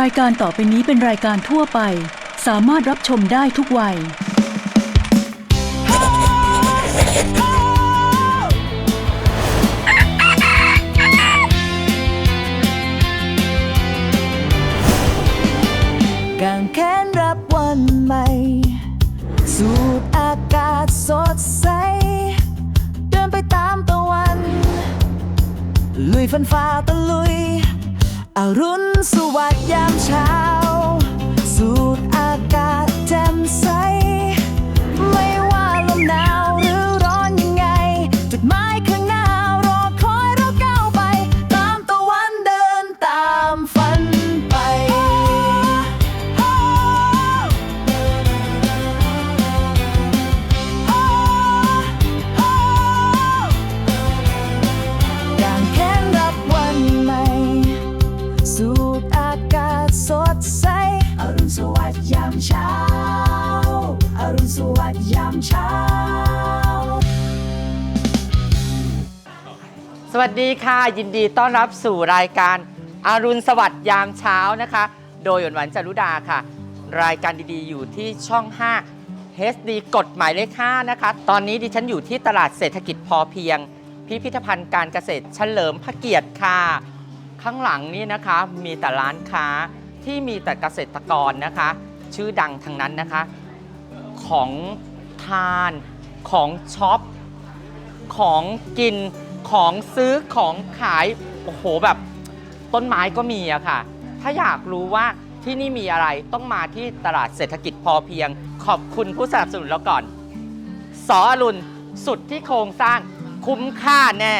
รายการต่อไปนี้เป็นรายการทั่วไป สามารถรับชมได้ทุกวัย กางแขนรับวันใหม่ สูดอากาศสดใส เดินไปตามตะวัน ลุยฟันฝ่าตะลุย อรุณสวัสดิ์ยามเช้า สูดอากาศแจ่มใส ไม่ว่าลมหนาว วัสดีค่ะ ยินดีต้อนรับสู่รายการอารุณสวัสดิ์ยามเช้านะคะ โดยหยวนหวันจารุดาค่ะ รายการดีๆ อยู่ที่ช่อง 5 HD กฎหมายเลข 5 นะคะ ตอนนี้ดิฉันอยู่ที่ตลาดเศรษฐกิจพอเพียง พิพิธภัณฑ์การเกษตรเฉลิมพระเกียรติค่ะ ข้างหลังนี่นะคะมีแต่ร้านค้าที่มีแต่เกษตรกรนะคะ ชื่อดังทั้งนั้นนะคะ ของทานของช็อปของกิน ของซื้อของขาย โอ้โหแบบต้นไม้ก็มีอะค่ะ ถ้าอยากรู้ว่าที่นี่มีอะไรต้องมาที่ตลาดเศรษฐกิจพอเพียง ขอบคุณผู้สนับสนุนเราก่อน สออรุณสุดที่โครงสร้างคุ้มค่าแน่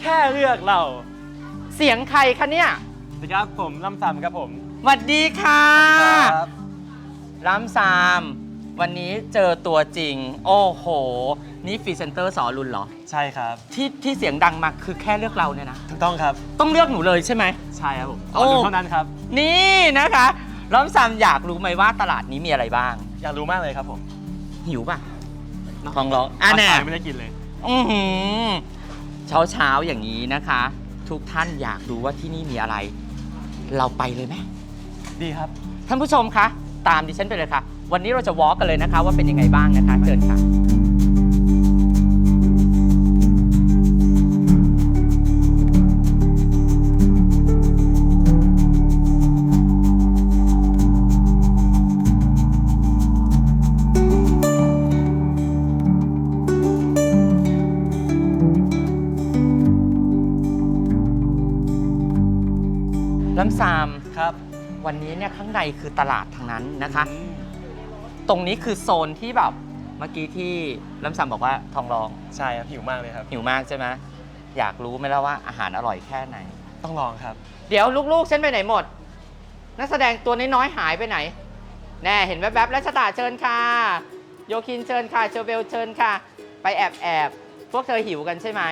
แค่เลือกเรา เสียงใครคะเนี่ยสวัสดีครับผมลำซำครับผม สวัสดีค่ะ ครับ ล้ำซาม วันนี้เจอตัวจริง โอ้โห นี่ฟรีเซนเตอร์สอรุณเหรอ ใช่ครับ ที่ที่เสียงดังมาคือแค่เลือกเราเนี่ยนะ ถูกต้องครับ ต้องเลือกหนูเลยใช่ไหม ใช่ครับผมโอ้เอาดูเท่านั้นครับ นี่นะคะล้อมซัมอยากรู้ไหมว่าตลาดนี้มีอะไรบ้าง อยากรู้มากเลยครับผม หิวป่ะท้องร้องอะแน่ไม่ได้กินเลย อือหือเช้าเช้าๆอย่างนี้นะคะ ทุกท่านอยากรู้ว่าที่นี่มีอะไร เราไปเลยไหมดีครับ ท่านผู้ชมคะ ตามดิฉันไปเลยค่ะ วันนี้เราจะวอล์กกันเลยนะคะ ว่าเป็นยังไงบ้างนะคะเชิญค่ะลำซามครับ วันนี้เนี่ยข้างในคือตลาดทางนั้นนะคะ รงนี้คือโซนที่แบบเมื่อกี้ที่ล้ำซามบอกว่าทองรองใช่ครับหิวมากเลยครับ หิวมากใช่ไหมอยากรู้ไหมล่ะว่าอาหารอร่อยแค่ไหน ต้องลองครับ เดี๋ยวลูกๆฉันไปไหนหมด นักแสดงตัวน้อยๆหายไปไหน แน่เห็นแวบๆแล้วชะตาเชิญค่ะ โยคินเชิญค่ะเชอเบลเชิญค่ะ ไปแอบแอบๆพวกเธอหิวกันใช่ไหม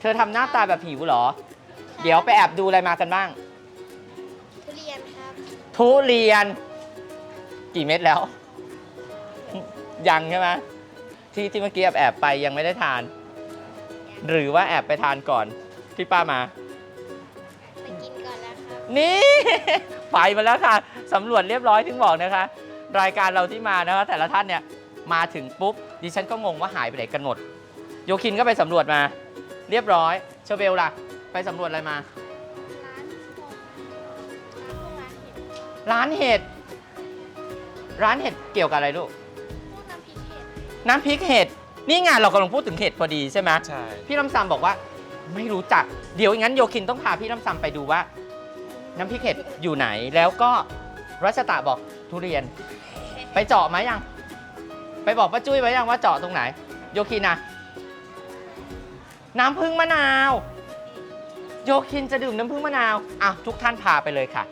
เธอทำหน้าตาแบบหิวเหรอ เดี๋ยวไปแอบดูอะไรมากันบ้าง ทุเรียนครับ ทุเรียน กี่เม็ดแล้ว ยังใช่ไหมที่ที่เมื่อกี้แอบแอบๆไปยังไม่ได้ทาน หรือว่าแอบไปทานก่อนที่ป้ามา ไปกินก่อนแล้วครับนี่ ไปมาแล้วค่ะสำรวจเรียบร้อยถึงบอกนะคะ รายการเราที่มานะคะแต่ละท่านเนี่ยมาถึงปุ๊บดิฉันก็งงว่าหายไปไหนกันหมด โยคินก็ไปสำรวจมา เรียบร้อยเชอเบลล่ะ ไปสำรวจอะไรมา ร้านพวกร้านเห็ดร้านเห็ด ร้านเห็ดเกี่ยวกับอะไรลูก น้ำพริกเห็ดนี่ไงเรากำลังพูดถึงเห็ดพอดีใช่ไหมใช่ พี่ลำซำบอกว่าไม่รู้จักเดี๋ยวงั้นโยคินต้องพาพี่ลำซำไปดูว่า น้ำพริกเห็ดอยู่ไหนแล้วก็รัชตะบอกทุเรียน ไปเจาะไหมยัง ไปบอกป้าจุ้ยไว้ยังว่าเจาะตรงไหน โยคินนะน้ำผึ้งมะนาว โยคินจะดื่มน้ำผึ้งมะนาวอะทุกท่านพาไปเลยค่ะ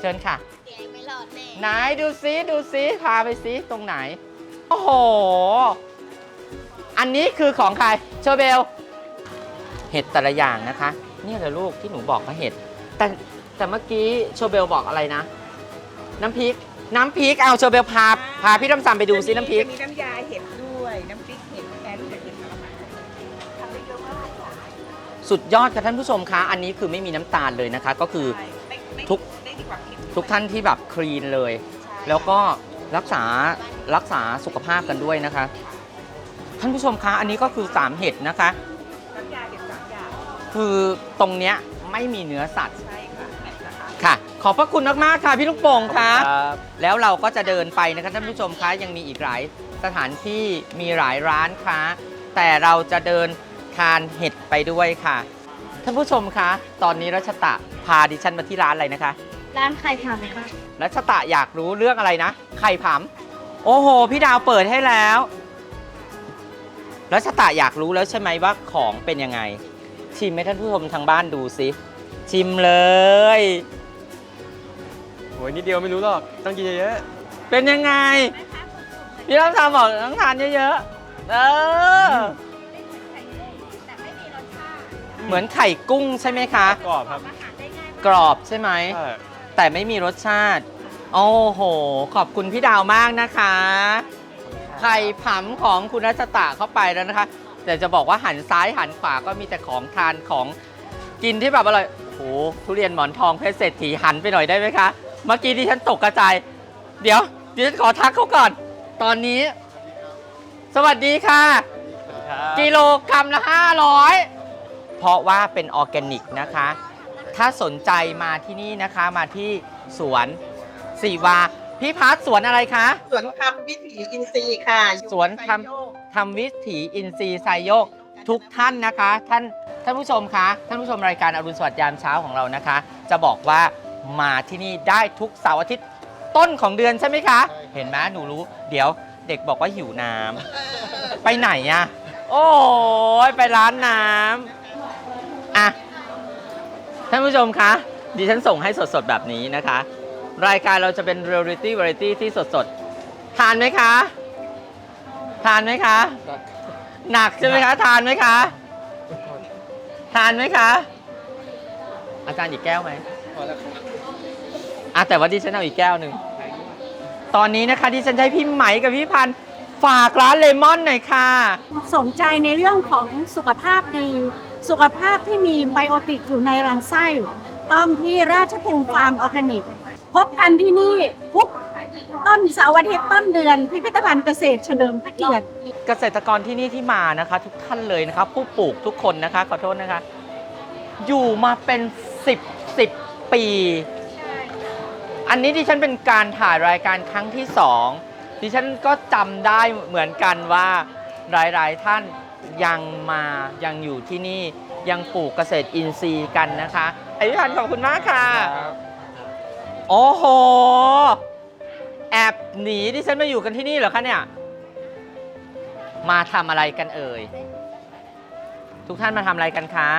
เชิญค่ะ เสียงไม่รอดแน่ ไหนดูซิดูซิพาไปซิตรงไหน โอ้โห อันนี้คือของใครเชอร์เบล เห็ดแต่ละอย่างนะคะ นี่แหละลูกที่หนูบอกว่าเห็ด แต่แต่เมื่อกี้เชอร์เบลบอกอะไรนะ น้ำพริก น้ำพริก เอาเชอร์เบลพาพาพี่น้ำซัมไปดูซิน้ำพริก จะมีน้ำยาเห็ดด้วย น้ำพริกเห็ดแอนเห็ดทำมาทำได้เยอะมากสุดยอดค่ะท่านผู้ชมคะ อันนี้คือไม่มีน้ำตาลเลยนะคะ ก็คือ ใช่ไม่ไม่ทุกไม่ได้ดีกว่าเค็มทุกท่านที่แบบคลีนเลยแล้วก็ รักษารักษาสุขภาพกันด้วยนะคะ ท่านผู้ชมคะอันนี้ก็คือ3เห็ดนะคะ น้ำยาเด็ดสามอย่างคือตรงเนี้ยไม่มีเนื้อสัตว์ใช่ค่ะนะคะค่ะ ขอบพระคุณมากๆค่ะพี่ลูกโป่งค่ะครับแล้วเราก็จะเดินไปนะคะท่านผู้ชมคะยังมีอีกหลายสถานที่มีหลายร้านค้า แต่เราจะเดินทานเห็ดไปด้วยค่ะ ท่านผู้ชมคะ ตอนนี้รัชตะพาดิฉันมาที่ร้านอะไรนะคะ ร้านไข่ทำค่ะรัชตะอยากรู้เรื่องอะไรนะ ไข่ผำโอ้โห พี่ดาวเปิดให้แล้วรัชตะอยากรู้แล้วใช่ไหมว่าของเป็นยังไง ชิมให้ท่านผู้ชมทางบ้านดูสิ ชิมเลย โอ้ยนิดเดียวไม่รู้หรอก ต้องกินเยอะเป็นยังไง พี่ต้องทำบอกต้องทานเยอะๆ เออ เหมือนไข่กุ้งใช่ไหมคะ ๆกรอบครับกรอบใช่ไหม ใช่ แต่ไม่มีรสชาติ โอ้โห ขอบคุณพี่ดาวมากนะคะ ไข่ผำของคุณรัชตะเข้าไปแล้วนะคะ แต่จะบอกว่าหันซ้ายหันขวาก็มีแต่ของทานของกินที่แบบอร่อยโอ้โหทุเรียนหมอนทองเพชรเศรษฐีหันไปหน่อยได้ไหมคะ เมื่อกี้ดิฉันตกกระจาย เดี๋ยวดิฉันขอทักเขาก่อน ตอนนี้ สวัสดีค่ะ กิโลกรัมละ500 เพราะว่าเป็นออร์แกนิกนะคะ ถ้าสนใจมาที่นี่นะคะมาที่สวนสีวา พี่พัฒสวนอะไรคะ สวนคำวิถีอินทรีย์ค่ะอยู่สวนคำ ไซโยกทำวิถีอินทรีย์ไซโยกทุกท่านนะคะ ท่านท่านผู้ชมคะ ท่านผู้ชมรายการอรุณสวัสดิ์ยามเช้าของเรานะคะ จะบอกว่ามาที่นี่ได้ทุกเสาร์อาทิตย์ต้นของเดือนใช่ไหมคะ เห็นไหมหนูรู้ เดี๋ยวเด็กบอกว่าหิวน้ำ ไปไหนอะโอ้ยไปร้านน้ำ อะ ท่านผู้ชมคะดิฉันส่งให้สดๆ แบบนี้นะคะ รายการเราจะเป็นเรียลลิตี้วาไรตี้ที่สดๆ ทานไหมคะ ทานไหมคะ หนักใช่ไหมคะ ทานไหมคะ ทานไหมคะ อาจารย์อีกแก้วไหมอะแต่ว่าดิฉันเอาอีกแก้วหนึ่ง ตอนนี้นะคะดิฉันจะให้พี่ไหมกับพี่พันธ์ฝากร้านเลมอนหน่อยค่ะ สนใจในเรื่องของสุขภาพดี สุขภาพที่มีไบโอติกอยู่ในลำไส้ ต้องที่ราชพงศ์ฟาร์มออร์แกนิก พบกันที่นี่ทุกต้นเสาร์อาทิตย์ต้นเดือน พิพิธภัณฑ์เกษตรเฉลิมพระเกียรติเกษตรกรที่นี่ที่มานะคะ ทุกท่านเลยนะคะ ผู้ปลูกทุกคนนะคะ ขอโทษนะคะ อยู่มาเป็น 10 10 ปี อันนี้ดิฉันเป็นการถ่ายรายการครั้งที่สองดิฉันก็จำได้เหมือนกันว่าหลาย ๆ ท่าน ยังมายังอยู่ที่นี่ยังปลูกเกษตรอินทรีย์กันนะคะไอพี่พันธ์ขอบคุณมากค่ะโอ้โหแอบหนีดิฉันมาอยู่กันที่นี่เหรอคะเนี่ย มาทำอะไรกันเอ่ย ทุกท่านมาทำอะไรกันคะ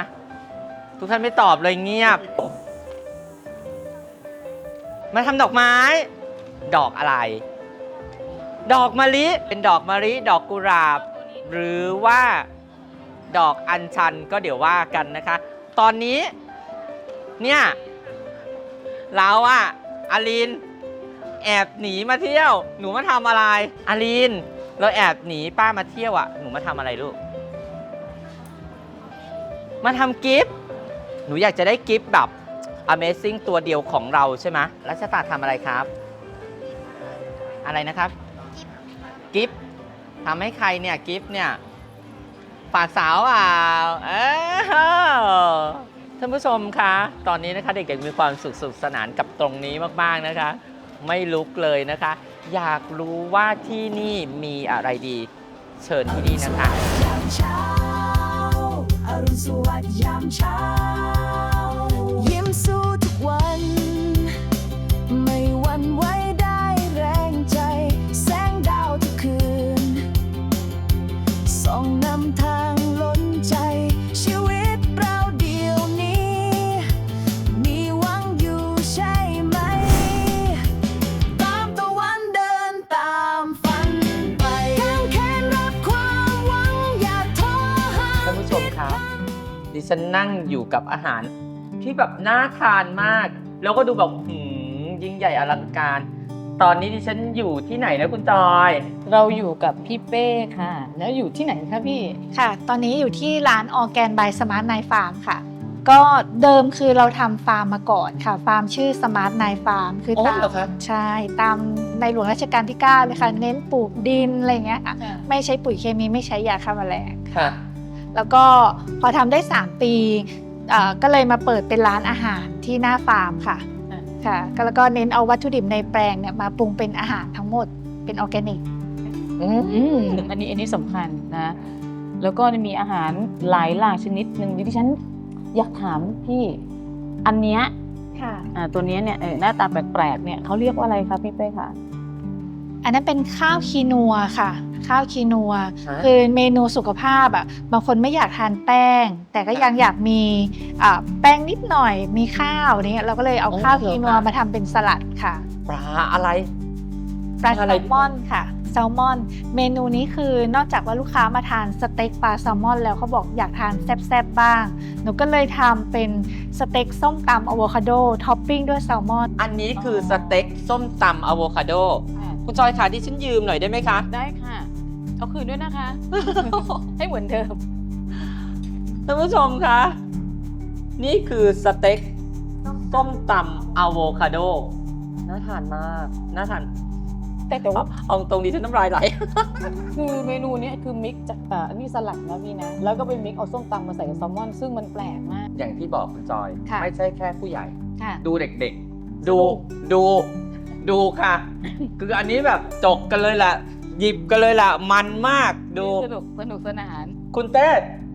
ทุกท่านไม่ตอบเลยเงียบ มาทำดอกไม้ ดอกอะไร ดอกมะลิ เป็นดอกมะลิ ดอกกุหลาบ หรือว่าดอกอัญชันก็เดี๋ยวว่ากันนะคะ ตอนนี้ เนี่ยเราอะอาลินแอบหนีมาเที่ยว หนูมาทำอะไรอาลินเราแอบหนีป้ามาเที่ยวอะหนูมาทำอะไรลูก มาทำกิฟต์หนูอยากจะได้กิฟต์แบบ Amazing ตัวเดียวของเราใช่ไหมรัชตาทำอะไรครับ อะไรนะครับ ทำให้ใครเนี่ยกิฟต์เนี่ยฝากสาวเปล่าเออท่านผู้ชมคะ ตอนนี้นะคะเด็กๆมีความสุขสนุกสนานกับตรงนี้มากๆนะคะ ไม่ลุกเลยนะคะ อยากรู้ว่าที่นี่มีอะไรดี เชิญที่นี่นะคะยามเช้าอรุณสวัสดิ์ยามเช้า นนั่งอยู่กับอาหาร ที่แบบน่าทานมาก แล้วก็ดูแบบหืมยิ่งใหญ่อลังการ ตอนนี้ดิฉันอยู่ที่ไหนนะคุณจอย เราอยู่กับพี่เป้ค่ะ แล้วอยู่ที่ไหนคะพี่ ค่ะ ตอนนี้อยู่ที่ร้านออแกนบายสมาร์ทไนฟาร์มค่ะ ก็เดิมคือเราทำฟาร์มมาก่อนค่ะ ฟาร์มชื่อ Smart n i ฟาร์มคืออ๋อตามเหรอคะใช่ตามในหลวงรัชกาลที่ 9 เลยค่ะ เน้นปลูกดินอะไรอย่างเงี้ยค่ะไม่ใช้ปุ๋ยเคมีไม่ใช้ยาฆ่าแมลง ค่ะ แล้วก็พอทำได้ 3 ปีเอ่อก็เลยมาเปิดเป็นร้านอาหารที่หน้าฟาร์มค่ะค่ะก็แล้วก็เน้นเอาวัตถุดิบในแปลงเนี่ยมาปรุงเป็นอาหารทั้งหมดเป็นออร์แกนิก อือืมมอันนี้อันนี้สำคัญนะ แล้วก็มีอาหารหลายหลากชนิดหนึ่งที่ฉันอยากถามพี่ อันเนี้ยค่ะ อ่าตัวเนี้ยเนี่ยเออหน้าตาแปลกๆเนี่ยเขาเรียกว่าอะไรคะพี่เป้คะ อันนั้นเป็นข้าวคีนัวค่ะ ข้าวคีนัวฮะคือเมนูสุขภาพอะบางคนไม่อยากทานแป้ง แต่ก็ยังอยากมีอ่าแป้งนิดหน่อยมีข้าวเนี่ยเราก็เลยเอาข้าวคีนัวมาทำเป็นสลัดค่ะปลาอะไรปลาอะแซไรลมอนค่ะแซลมอน เมนูนี้คือนอกจากว่าลูกค้ามาทานสเต็กปลาแซลมอน แล้วเขาบอกอยากทานแซ่บๆบ้าง หนูก็เลยทำเป็นสเต็กส้มตำอะโวคาโดท็อปปิ้งด้วยแซลมอน อันนี้คือสเต็กส้มตำอะโวคาโด คุณจอยค่ะที่ฉันยืมหน่อยได้ไหมคะ ได้ค่ะ เอาคืนด้วยนะคะ ให้เหมือนเดิม ท่านผู้ชมคะ นี่คือสเต็กส้มตำอะโวคาโด น่าทานมาก น่าทาน แต่แต่ว่าเอาตรงนี้ฉันน้ำลายไหล คือเมนูเนี้ยคือมิกซ์จากอ่าอันนี้สลัดนะพี่นะ แล้วก็ไปมิกซ์เอาส้มตำมาใส่กับแซลมอน ซึ่งมันแปลกมาก อย่างที่บอกคุณจอย ค่ะ ไม่ใช่แค่ผู้ใหญ่ ค่ะ ดูเด็กๆ ดู ดู ดูค่ะ คืออันนี้แบบจกกันเลยแหละหยิบกันเลยแหละมันมากดู สนุกสนุกสนาน คุณเต้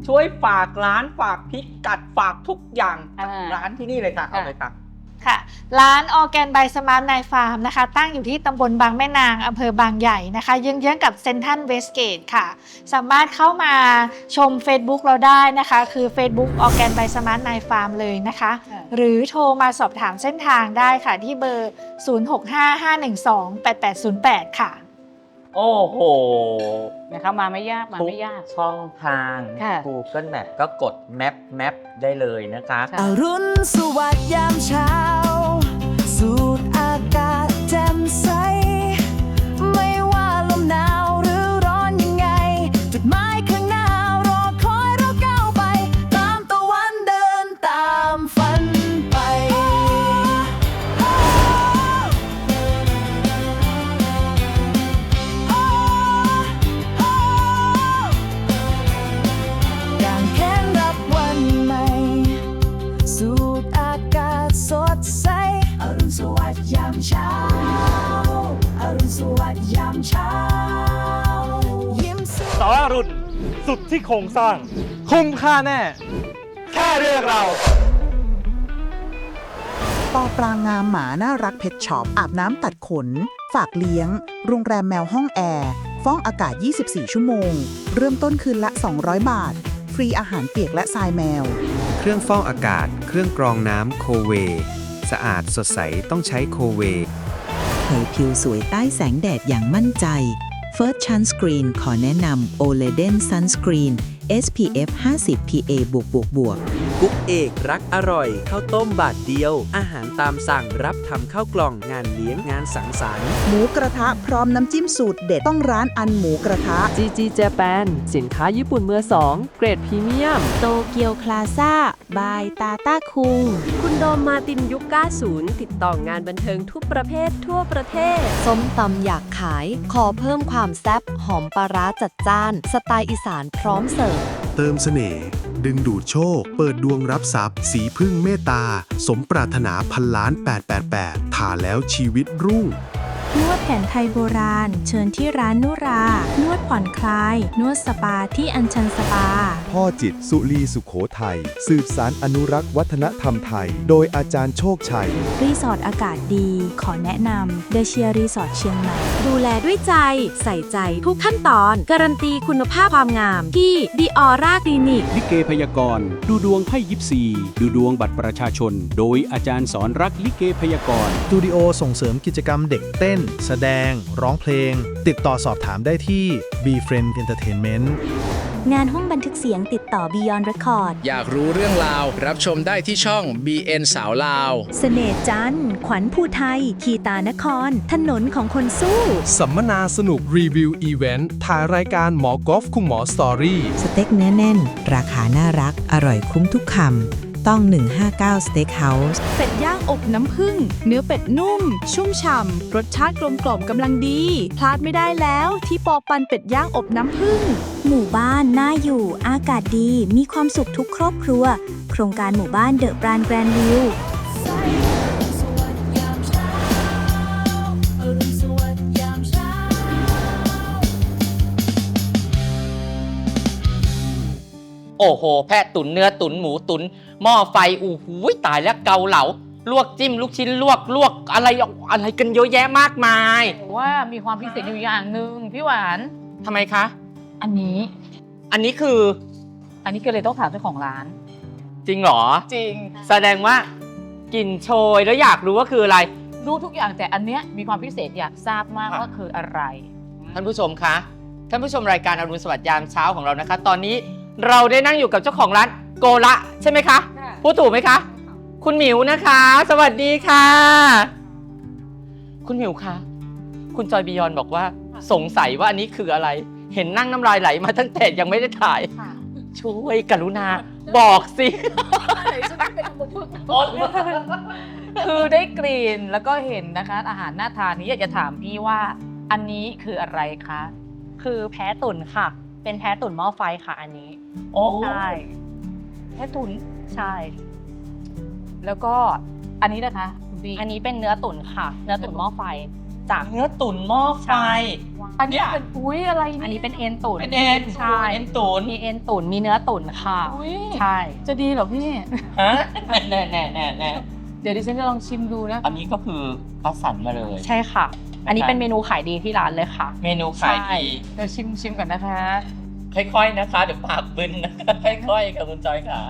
ช่วยฝากร้านฝากพิกัดฝากทุกอย่างอ่า ร้านที่นี่เลยค่ะเอาเลยค่ะ ค่ะ ร้านออแกนบายสมาร์ทไนฟาร์มนะคะ ตั้งอยู่ที่ตำบลบางแม่นางอำเภอบางใหญ่นะคะเยื้องๆกับเซนทันเวสเกตค่ะ สามารถเข้ามาชม Facebook เราได้นะคะ คือ Facebook ออแกนบายสมาร์ทไนฟาร์มเลยนะคะค่ะหรือโทรมาสอบถามเส้นทางได้ค่ะ ที่เบอร์ 0655128808 ค่ะ โอ้โหนะคะมาไม่ยากมาไม่ยากทุช่องทาง ค่ะ Google Map ก็กดแมปแมปได้เลยนะคะค่ะอรุณสวัสดิ์ยามเช้า สูดอากาศแจ่มใส สุดที่โครงสร้าง คุ้มค่าแน่ แค่เรียกเรา ปอปลางามหมาน่ารักเพชช็อปอาบน้ำตัดขน ฝากเลี้ยง โรงแรมแมวห้องแอร์ ฟ้องอากาศ 24 ชั่วโมง เริ่มต้นคืนละ 200 บาท ฟรีอาหารเปียกและทรายแมว เครื่องฟอกอากาศ เครื่องกรองน้ำโคเว สะอาดสดใสต้องใช้โคเว เผยผิวสวยใต้แสงแดดอย่างมั่นใจ First Sunscreen ขอแนะนำ Oleden Sunscreen SPF 50 PA บวกบวกบวกกุ๊ก เอกรักอร่อยข้าวต้มบาทเดียว อาหารตามสั่งรับทำข้าวกล่องงานเลี้ยงงานสังสรรค์ หมูกระทะพร้อมน้ำจิ้มสูตรเด็ดต้องร้านอันหมูกระทะ GG Japan สินค้าญี่ปุ่นมือสองเกรดพรีเมียม โตเกียวคลาซ่า บายตาต้าคุง คุณโดมมาตินยุค90 ติดต่องานบันเทิงทุกประเภททั่วประเทศ ส้มตำอยากขาย ขอเพิ่มความแซ่บหอมปลาร้าจัดจ้าน สไตล์อีสานพร้อมเสิร์ฟ เติมเสน่ห์ดึงดูดโชค เปิดดวงรับทรัพย์ สีพึ่งเมตตา สมปรารถนาพันล้าน 888ทาแล้วชีวิตรุ่ง นวดแผนไทยโบราณ เชิญที่ร้านนุรา นวดผ่อนคลาย นวดสปาที่อัญชันสปา พ่อจิตสุรีสุขโขทัยสืบสารอนุรักษ์วัฒนธรรมไทย โดยอาจารย์โชคชัย รีสอร์ทอากาศดี ขอแนะนำเดเชียรีสอร์ทเชียงใหม่ ดูแลด้วยใจ ใส่ใจทุกขั้นตอน การันตีคุณภาพความงามที่ดีออร่าคลินิก ลิเกพยากรณ์ดูดวงไพ่ยิปซี ดูดวงบัตรประชาชน โดยอาจารย์สอนรักลิเกพยากรณ์สตูดิโอส่งเสริมกิจกรรมเด็กเต้นแสดง ร้องเพลง ติดต่อสอบถามได้ที่ B Friend Entertainment งานห้องบันทึกเสียงติดต่อ Beyond Record อยากรู้เรื่องราว รับชมได้ที่ช่อง BN สาวลาวเสน่ห์จันทร์ขวัญภูไทยขีตานคร ถนนของคนสู้ สัมมนาสนุกรีวิวอีเวนต์ถ่ายรายการหมอกอล์ฟคุณหมอสตอรี่ สเต็กเนื้อแน่น ราคาน่ารัก อร่อยคุ้มทุกคำ ต้อง 159 Steakhouse เป็ดย่างอบน้ำผึ้งเนื้อเป็ดนุ่ม ชุ่มฉ่ำ รสชาติกลมกล่อมกำลังดี พลาดไม่ได้แล้วที่ปอปันเป็ดย่างอบน้ำผึ้งหมู่บ้านน่าอยู่ อากาศดี มีความสุขทุกครอบครัว โครงการหมู่บ้านเดอะบรานแกรนวิวโอ้โห แพะตุนเนื้อตุนหมูตุน หม้อไฟอู้หูยตายแล้วเกาเหลาลวกจิ้มลูกชิ้นลวกลวกอะไรอะไรกันเยอะแยะมากมายแต่ว่ามีความพิเศษอยู่อย่างหนึ่งพี่หวานทำไมคะ อันนี้ อันนี้คือ อันนี้ก็เลยต้องถามเจ้าของร้าน จริงเหรอ จริง แสดงว่ากลิ่นโชยแล้วอยากรู้ว่าคืออะไร รู้ทุกอย่างแต่อันเนี้ยมีความพิเศษอยากทราบมากค่ะว่าคืออะไร ท่านผู้ชมคะ ท่านผู้ชมรายการอรุณสวัสดิ์ยามเช้าของเรานะคะ ตอนนี้เราได้นั่งอยู่กับเจ้าของร้าน โกละใช่ไหมคะ พูดถูกไหมคะ คุณหมิวนะคะ สวัสดีค่ะ คุณหมิวคะคุณจอยบิยอนบอกว่า สงสัยว่าอันนี้คืออะไร เห็นนั่งน้ำลายไหลมาตั้งแต่ยังไม่ได้ถ่าย ช่วยกรุณา บอกสิคือได้กลิ่นแล้วก็เห็นนะคะ อาหารน่าทานนี้อยากจะถามพี่ว่าอันนี้คืออะไรคะ คือแพ้ตุ๋นค่ะ เป็นแพ้ตุ๋นหม้อไฟค่ะอันนี้ โอ้ใช่ แค่ตุ๋นใช่ แล้วก็อันนี้นะคะคุณพี่อันนี้เป็นเนื้อตุ๋นค่ะ เนื้อตุ๋นหม้อไฟจาก เนื้อตุ๋นหม้อไฟอันนี้เป็นอุ้ยอะไรอันนี้เป็นเอ็นตุ๋นเป็นเอ็นใช่ เอ็นตุ๋นมีเอ็นตุ๋นมีเนื้อตุ๋นค่ะ อุ้ยใช่ จะดีเหรอพี่ ฮะแน่แน่แน่แน่เดี๋ยวดิฉันจะลองชิมดูนะ อันนี้ก็คือคัดสรรมาเลย ใช่ค่ะ อันนี้เป็นเมนูขายดีที่ร้านเลยค่ะ เมนูขายดี เดี๋ยวชิมชิมก่อนนะคะ ค่อยๆนะคะ เดี๋ยวปากบึนนะคะค่อยๆค่ะคุณจอยค่ะ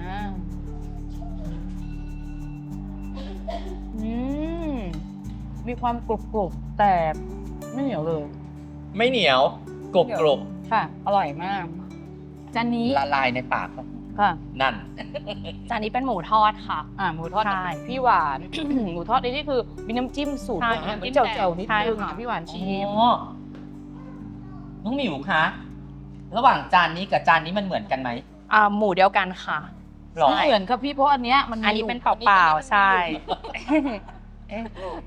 อ่าอืมมีความกรุบกรุบๆแต่ไม่เหนียวเลย ไม่เหนียวกรุบกรุบค่ะ อร่อยมาก จานนี้ละลายในปากครับค่ะ นั่น จานนี้เป็นหมูทอดค่ะ อ่าหมูทอดใช่พี่หวาน หมูทอดนี่คือมีน้ำจิ้มสูตรใช่ของน้ำจิ้มเจียวเจียวๆนิดใช่นึงค่ะ อะพี่หวานชิม อ๋อน้องหมิวคะ ระหว่างจานนี้กับจานนี้มันเหมือนกันไหมอ่าหมูเดียวกันค่ะ หรอ ไม่เหมือนครับพี่เพราะอันเนี้ยมันมีอันนี้ยู่เป็นเปล่าๆใช่เอ๊ะ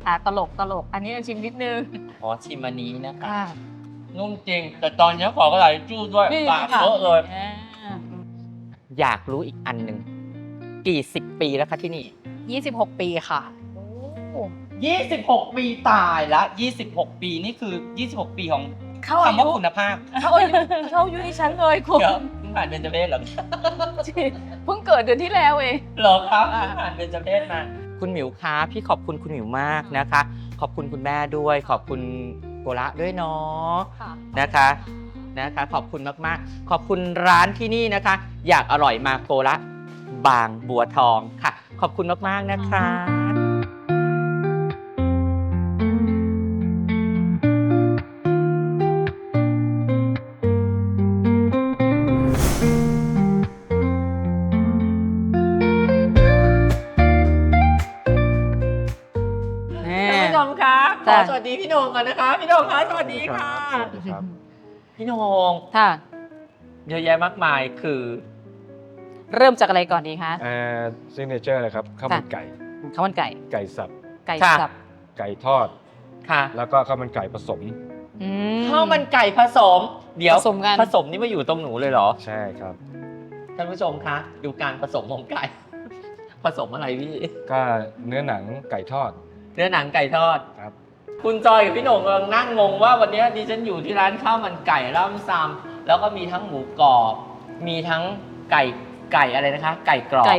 อ่าตลกตลก อันนี้ชิมนิดนึงขอชิมอันนี้นะคะค่ะ นุ่มจริง แต่ตอนนี้ขอกระไหลจู้ด้วยนี่ปากค่ะ เยอะเลย อ่าอยากรู้อีกอันหนึ่งกี่สิบปีแล้วคะที่นี่ 26 ปีค่ะ 26 ปีตายละ 26 ปีนี่คือ 26 ปีของ เข้าอาคำว่ายุคุณภาพเข้าอายุเข้าอายุที่ฉันเลยคุณเดี๋ยวเพิ่งผ่านเบญจเพศเหรอเพิ่งเกิดเดือนที่แล้วเอง เหรอครับเพิ่งผ่านเบญจเพศมาคุณหมิวคะพี่ขอบคุณคุณหมิวมากนะคะ ขอบคุณคุณแม่ด้วย ขอบคุณโกละด้วยเนาะค่ะนะคะนะคะ ขอบคุณมากๆ ขอบคุณร้านที่นี่นะคะ อยากอร่อยมาโกละบางบัวทองค่ะ ขอบคุณมากๆนะคะ วัสดีพี่โหน่งก่อนนะคะ พี่โหน่งคะสวัสดีค่ะพี่โหน่งค่ะ เยอะแยะมากมายคือเริ่มจากอะไรก่อนดีคะเอ่อซิงเนเจอร์เลยครับข้าวมันไก่ ข้าวมันไก่ ไก่สับ ไก่ค่ะสับ ไก่ทอด ค่ะ แล้วก็ข้าวมันไก่ผสมอืมข้าวมันไก่ผสม เดี๋ยวผสมกันผสมนี่มาอยู่ตรงหนูเลยเหรอ ใช่ครับ ท่านผู้ชมคะดูการผสมของไก่ ผสมอะไรพี่ ก็เนื้อหนังไก่ทอด เนื้อหนังไก่ทอด ครับ คุณจอยกับพี่โหน่งกำลังนั่งงงว่าวันนี้ดิฉันอยู่ที่ร้านข้าวมันไก่ร่ำซำแล้วก็มีทั้งหมูกรอบ มีทั้งไก่ไก่อะไรนะคะ ไก่กรอบ ไก่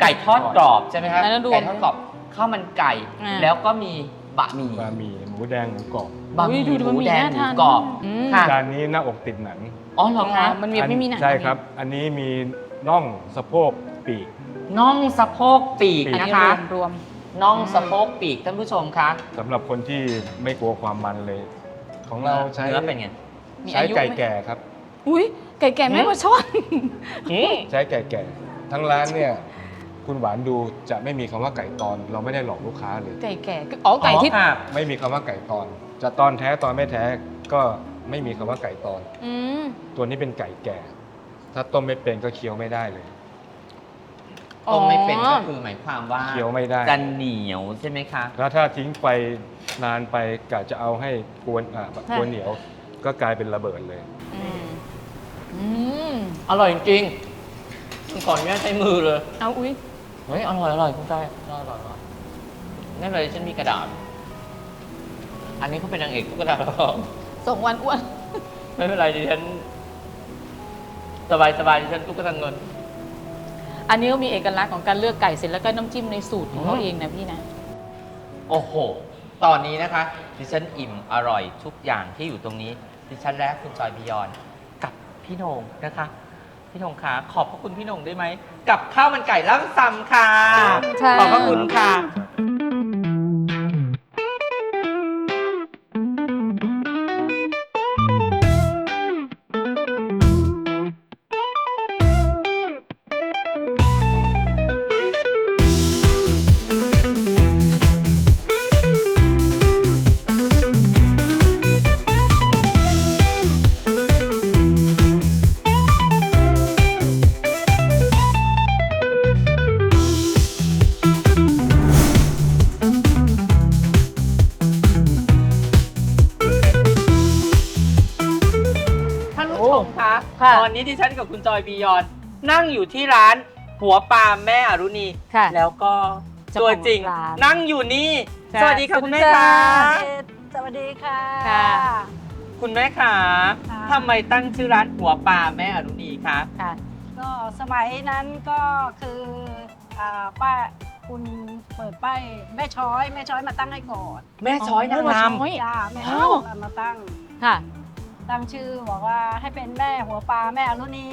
ไก่ทอดกรอบใช่ไหมครับแล้วรวมไก่ทอดกรอบข้าวมันไก่ อ่า แล้วก็มีบะหมี่บะหมี่หมูแดงหมูกรอบบะหมี่อุ๊ยดูหมูแดงบะหมี่หมูน่าทานกรอบอืม ค่ะจานนี้หน้าอกติดหนังอ๋อเหรอคะ มันมีอัไม่มีหนังใช่ครับ อันนี้มีน่องสะโพกปีก น่องสะโพกปีกอันนะนี้คะ รวมรวม น่องสะโพกปีกท่านผู้ชมคะสำหรับคนที่ไม่กลัวความมันเลย ของเราใช้เนื้อเป็นไงมีใช้อายุไก่ไหมแก่ครับ อุ้ยไก่แก่แม่มาช่อนใช้ไก่แก่ ทั้งร้านเนี่ยคุณหวานดูจะไม่มีคำว่าไก่ตอน เราไม่ได้หลอกลูกค้าเลย ไก่แก่ก็อ๋อไก่ที่อ๋อค่ะไม่มีคำว่าไก่ตอน จะตอนแท้ตอนไม่แท้ก็ไม่มีคำว่าไก่ตอน อืมตัวนี้เป็นไก่แก่ ถ้าต้มไม่เป็นก็เคี้ยวไม่ได้เลย ต้มไม่เป็นอ๋อก็คือหมายความว่าเคี้ยวไม่ได้ จะเหนียวใช่ไหมคะ แล้วถ้าทิ้งไปนานไปกะจะเอาให้กวนอะกวนเหนียวก็กลายเป็นระเบิดเลย อืมอร่อยจริงๆก่อนแม่ใช้มือเลย เอาอุ้ยเฮ้ยอร่อยอร่อยคุณใจอร่อยอร่อยอร่อยนั่นเลยฉันมีกระดาษ อันนี้เขาเป็นนางเอกทุกกระดาษแล้วสองวันอ้วน ไม่เป็นไรดิฉันสบายสบายดิฉันตุ๊กตาเงิน อันนี้ก็มีเอกลักษณ์ของการเลือกไก่เสร็จแล้วก็น้ำจิ้มในสูตรของเขาอืมเองนะพี่นะ โอ้โห ตอนนี้นะคะ ดิฉันอิ่มอร่อยทุกอย่างที่อยู่ตรงนี้ ดิฉันและคุณจอยบิยอนกับพี่โหนงนะคะ พี่โหนงคะขอบพระคุณพี่โหนงได้ไหม กับข้าวมันไก่ล่ำซำค่ะค่ะขอบพระคุณค่ะ กับคุณจอยบียอน นั่งอยู่ที่ร้านหัวปลาแม่อรุณี ค่ะ แล้วก็เจ้าตัวของจริงร้านนั่งอยู่นี่ค่ะสวัสดีค่ะคุณแม่สวัสดีคะค่ะสวัสดีค่ะ ค่ะคุณแม่คะทำไมตั้งชื่อร้านหัวปลาแม่อรุณีคะค่ะก็สมัยนั้นก็คืออ่าป้าคุณเปิดป้ายแม่ช้อย แม่ช้อยมาตั้งให้ก่อน แม่ช้อยนางรช้อยจ้าแม่อ้าวช้อยมาตั้งค่ะ ตั้งชื่อบอกว่าให้เป็นแม่หัวปลาแม่อรุณี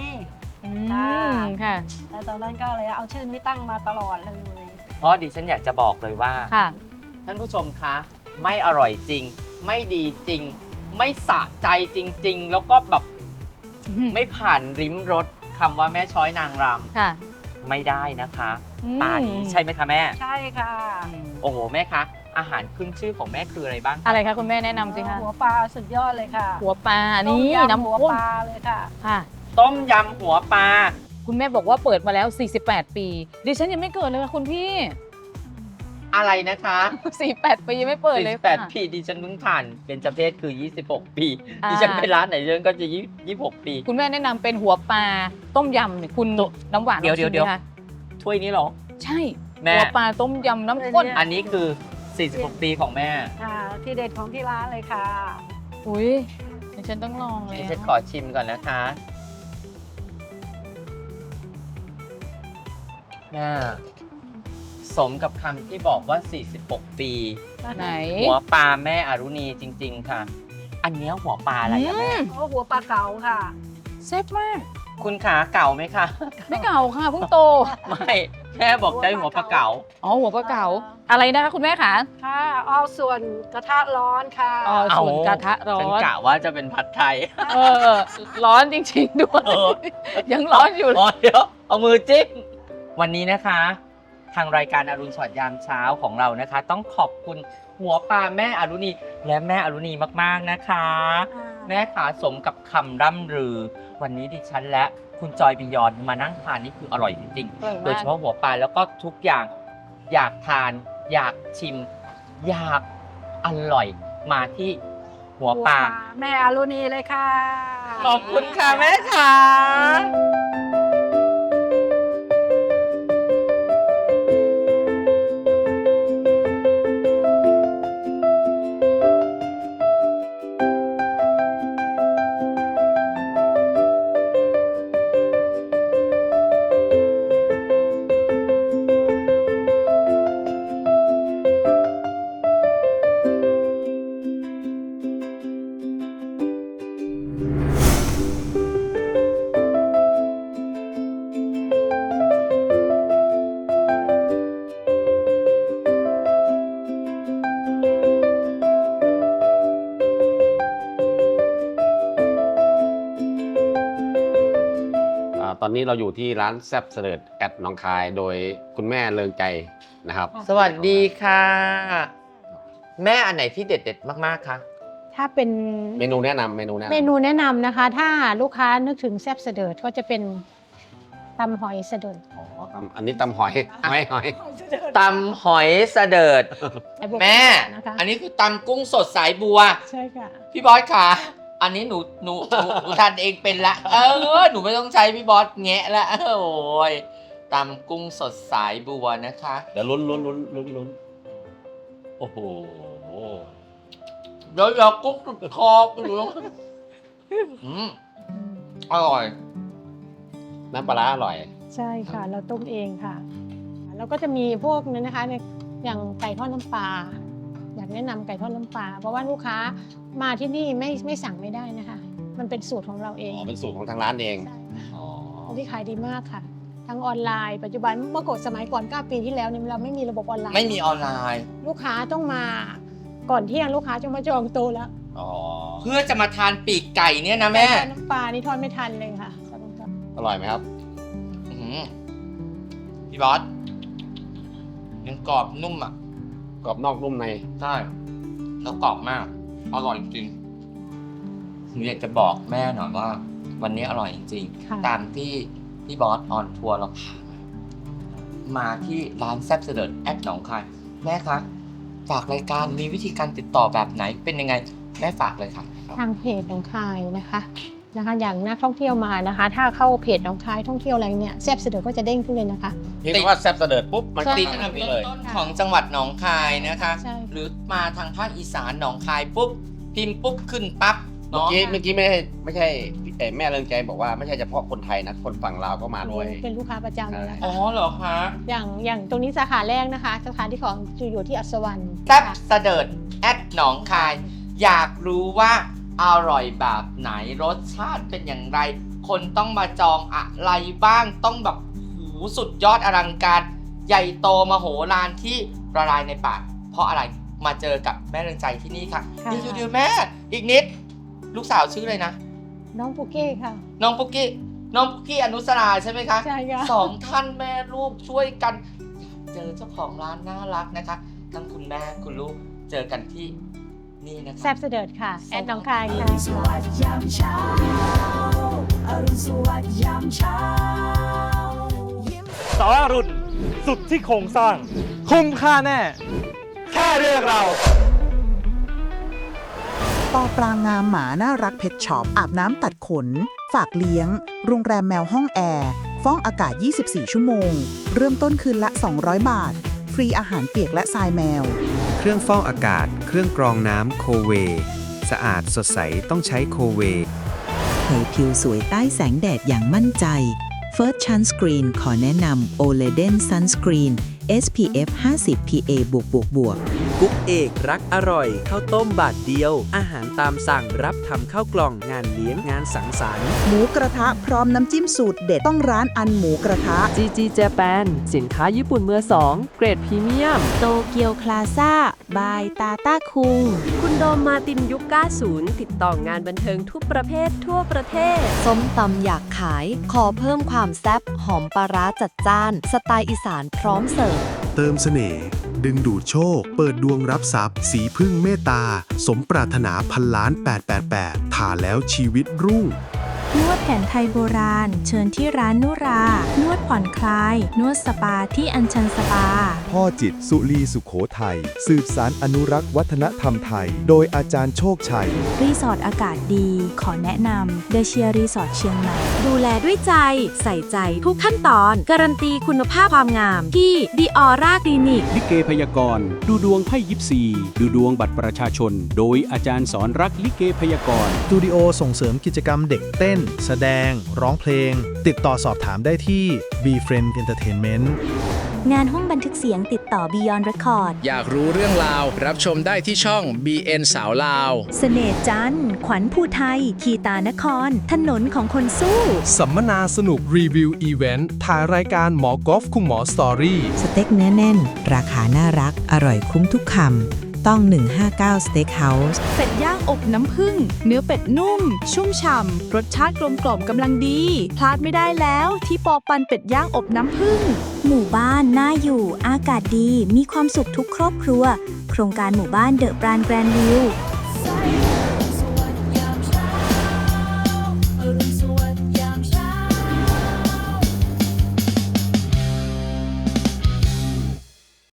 อืจ้ามค่ะ แล้วตอนนั้นก็เลยเอาชื่อนี้ตั้งมาตลอดเลย เพราะดิฉันอยากจะบอกเลยว่า ค่ะ ท่านผู้ชมคะ ไม่อร่อยจริง ไม่ดีจริง ไม่สะใจจริง ๆ แล้วก็แบบไม่ผ่านริมรสคำว่าแม่ช้อยนางรค่ะำไม่ได้นะคะ อืม ตานี้ใช่ไหมคะแม่ ใช่ค่ะ โอ้โหแม่คะ อาหารขึ้นชื่อของแม่คืออะไรบ้างคะอะไรคะคุณแม่แนะนำสิคะหัวปลาสุดยอดเลยค่ะหัวปลานี่ต้มยำน้ำหัวข้นปลาเลยค่ะ ค่ะ ต้มยำหัวปลา คุณแม่บอกว่าเปิดมาแล้ว 48 ปี ดิฉันยังไม่เกิดเลยค่ะคุณพี่ อะไรนะคะ48 ปียังไม่เปิดเลยค่ะ 48ปีดิฉันเพิ่งผ่านเป็นจำเพศคือ 26 ปีอ่า ดิฉันไปร้านไหนดิฉันก็จะยี่26 ปี คุณแม่แนะนำเป็นหัวปลาต้มยำเนี่ยคุณน้ำหวานเดี๋ยวลองชิมเดี๋ยวไหมคะถ้วยนี้เหรอ ใช่ แม่ หัวปลาต้มยำน้ำข้น อันนี้คือ 46 ปีของแม่ค่ะ ที่เด็ดของที่ร้านเลยค่ะ อุ้ยดิฉันต้องลองเลยดิฉันขอชิมก่อนนะคะแม่สมกับคำที่บอกว่า 46 ปี ไหน หัวปลาแม่อรุณีจริง ๆ ค่ะ อันเนี้ยหัวปลาอะไรอะแม่ โอ้หัวปลาเก๋าค่ะแซ่บมาก คุณขาเก่าไหมคะ ไม่เก่าค่ะเพิ่งโต ไม่แม่บอกใช้หัวปลาเก๋าอ๋อหัวปลาเก๋าอะไรนะคะคุณแม่คะค่ะเอาส่วนกระทะร้อนค่ะอ๋อส่วนกระทะร้อฉันนกะว่าจะเป็นผัดไทยเออร้อนจริงๆด้วยเออยังร้อนอยู่เลยอ๋อเดี๋ยวเอามือจิ้มวันนี้นะคะ ทางรายการอรุณสวัสดิ์ยามเช้าของเรานะคะ ต้องขอบคุณหัวปลาแม่อรุณีและแม่อรุณีมากๆนะคะ แม่ขาสมกับคำร่ำลือ วันนี้ดิฉันและคุณจอยบิยอนมานั่งทานนี่คืออร่อยจริง อร่อยมากๆโดยเฉพาะหัวปลาแล้วก็ทุกอย่างอยากทาน อยากชิม อยากอร่อยมาที่หัวปลา แม่อรุณีเลยค่ะ ขอบคุณค่ะแม่ค่ะ นนี้เราอยู่ที่ร้านแซบเสดิร์ดแอดหนองคาย โดยคุณแม่เลิงใจนะครับ สวัสดีค่ะ แม่อันไหนที่เด็ดๆมากๆคะถ้าเป็นเมนูแนะนำเมนูแนะนำเมนูแนะนำนะคะ ถ้าลูกค้านึกถึงแซบเสดิร์ดก็จะเป็นตำหอยสะดุดตำอันนี้ตำหอยหอยหอยตำหอยเสดิร์ดแต่บวกแม่นะคะอันนี้คือตำกุ้งสดสายบัว ใช่ค่ะ พี่บอสค่ะ อันนี้หนูหนูหนูหนูทานเองเป็นละ เออ หนูไม่ต้องใช้พี่บอสแงะละโอ้ยตำกุ้งสดสายบัวนะคะ เดี๋ยวลุ้นลุ้นลุ้นลุ้นลุ้นโอ้โหเดี๋ยวเดี๋ยวกุ้งสุดคอไปดูอืมอร่อย น้ำปลาร้าอร่อย ใช่ค่ะ เราต้มเองค่ะ แล้วก็จะมีพวกนั้นนะคะเนี่ยอย่างไก่ทอดน้ำปลา อยากแนะนำไก่ทอดน้ำปลาเพราะว่าลูกค้ามาที่นี่ไม่ไม่สั่งไม่ได้นะคะ มันเป็นสูตรของเราเองอ๋อเป็นสูตรของทางร้านเองที่ขายดีมากค่ะทั้งออนไลน์ปัจจุบันเมื่อก่อนสมัยก่อน 9 ปีที่แล้วเนี่ยเราไม่มีระบบออนไลน์ไม่มีออนไลน์ ลูกค้าต้องมาก่อนเที่ยงลูกค้าจะมาจองโต๊ะแล้วอ๋อเพื่อจะมาทานปีกไก่เนี่ยนะแม่ไก่ทอดน้ำปลานี่ทอดไม่ทันเลยค่ะอร่อยไหมครับอื้อหือพี่บอสยังกรอบนุ่มอะ กรอบนอกนุ่มใน ใช่ แล้วกรอบมาก อร่อยจริงหนูอยากจะบอกแม่หน่อยว่า วันนี้อร่อยจริงค่ะ ๆตามที่พี่บอสออนทัวร์เราพามามาที่ร้านแซ่บเสด็จแอดหนองคายแม่คะฝากรายการมีวิธีการติดต่อแบบไหนเป็นยังไงแม่ฝากเลยค่ะ ทางเพจหนองคายนะคะ นะคะ อย่างนักท่องเที่ยวมานะคะ ถ้าเข้าเพจหนองคายท่องเที่ยวอะไรเนี่ยแซ่บเสด็จก็จะเด้งขึ้นเลยนะคะเพียงแต่ว่าแซ่บเสด็จปุ๊บมันติดขึ้อันนดับนี้เลย ต้นๆของจังหวัดหนองคายนะคะ ใช่ หรือมาทางภาคอีสานหนองคายปุ๊บ พิมพ์ปุ๊บขึ้นปั๊บเมื่อเนาะกี้เมื่อกี้ไม่ใช่ไม่ใช่เอ่อแม่เริงใจบอกว่าไม่ใช่เฉพาะคนไทยนะ คนฝั่งลาวก็มาด้วย เป็นลูกค้าประจำเลยนะอ๋อเหรอคะอย่างอย่างตรงนี้สาขาแรกนะคะ สาขาที่ของจะอยู่ที่อัศวรรณแซ่บเสดิร์ดแอดหนองคาย อยากรู้ว่า อร่อยแบบไหนรสชาติเป็นอย่างไร คนต้องมาจองอะไรบ้างต้องแบบหูสุดยอดอลังการ ใหญ่โตมโหฬารที่ละลายในปากเพราะอะไรมาเจอกับแม่เรืองใจที่นี่ค่ะค่ะเดี๋ยวเดี๋ยวแม่ อีกนิด ลูกสาวชื่อเลยนะ น้องปุกกี้ค่ะ น้องปุกกี้ น้องปุกกี้อนุสราใช่ไหมคะ ใช่ค่ะ สองท่านแม่ลูกช่วยกัน เจอเจ้าของร้านน่ารักนะคะ ทั้งคุณแม่คุณลูกเจอกันที่ นี่นะคะแซ่บเสด็จค่ะ แอดหนองคายค่ะ สวัสดียามเช้าอรุณสวัสดิ์ยามเช้า สารรุณสุดที่โครงสร้าง คุ้มค่าแน่ แค่เรื่องเรา ปอปลางามหมาน่ารักเพชช็อป อาบน้ำตัดขน ฝากเลี้ยง โรงแรมแมวห้องแอร์ ฟ้องอากาศ 24 ชั่วโมง เริ่มต้นคืนละ 200 บาท ฟรีอาหารเปียกและทรายแมว เครื่องฟอกอากาศ เครื่องกรองน้ำโคเว สะอาดสดใสต้องใช้โคเว เผยผิวสวยใต้แสงแดดอย่างมั่นใจ First Sunscreen ขอแนะนำ Oleden Sunscreen SPF 50 PA บวกบวกบวกกุ๊กเอกรักอร่อยข้าวต้มบาทเดียว อาหารตามสั่งรับทำข้าวกล่องงานเลี้ยงงานสังสรรค์หมูกระทะพร้อมน้ำจิ้มสูตรเด็ดต้องร้านอันหมูกระทะ GG Japan สินค้าญี่ปุ่นมือ2เกรดพรีเมียม โตเกียวคลาซ่า บายตาต้าคุง คุณโดมมาตินยุค90 ติดต่องานบันเทิงทุกประเภททั่วประเทศ ส้มตำอยากขาย ขอเพิ่มความแซ่บหอมปลาร้าจัดจ้าน สไตล์อีสานพร้อมเสิร์ฟ เติมเสน่ห์ ดึงดูดโชค เปิดดวงรับทรัพย์ สีพึ่งเมตตา สมปรารถนาพันล้าน 888ทาแล้วชีวิตรุ่ง นวดแผนไทยโบราณ เชิญที่ร้านนุรา นวดผ่อนคลาย นวดสปาที่อัญชันสปา พ่อจิตรสุรีสุขโขทัยสืบสารอนุรักษ์วัฒนธรรมไทย โดยอาจารย์โชคชัย รีสอร์ทอากาศดี ขอแนะนำเดเชียรีสอร์ทเชียงใหม่ ดูแลด้วยใจ ใส่ใจทุกขั้นตอน การันตีคุณภาพความงามที่ดีออร่าคลินิก ลิเกพยากรณ์ดูดวงไพ่ยิปซี ดูดวงบัตรประชาชน โดยอาจารย์สอนรักลิเกพยากรณ์สตูดิโอส่งเสริมกิจกรรมเด็กเต้นแสดง ร้องเพลง ติดต่อสอบถามได้ที่ B Friend Entertainment งานห้องบันทึกเสียงติดต่อ Beyond Record อยากรู้เรื่องราว รับชมได้ที่ช่อง BN สาวลาว เสน่ห์จันทร์ขวัญภูไทย คีตานคร ถนนของคนสู้ สัมมนาสนุกรีวิวอีเวนต์ถ่ายรายการหมอกอล์ฟคุณหมอสตอรี่ สเต็กเนื้อแน่น ราคาน่ารัก อร่อยคุ้มทุกคำ ต้อง 159 Steak House เป็ดย่างอบน้ำผึ้งเนื้อเป็ดนุ่ม ชุ่มฉ่ำ รสชาติกลมกล่อมกำลังดี พลาดไม่ได้แล้วที่ปอปันเป็ดย่างอบน้ำผึ้งหมู่บ้านน่าอยู่ อากาศดี มีความสุขทุกครอบครัว โครงการหมู่บ้านเดอะปรานแกรนด์วิว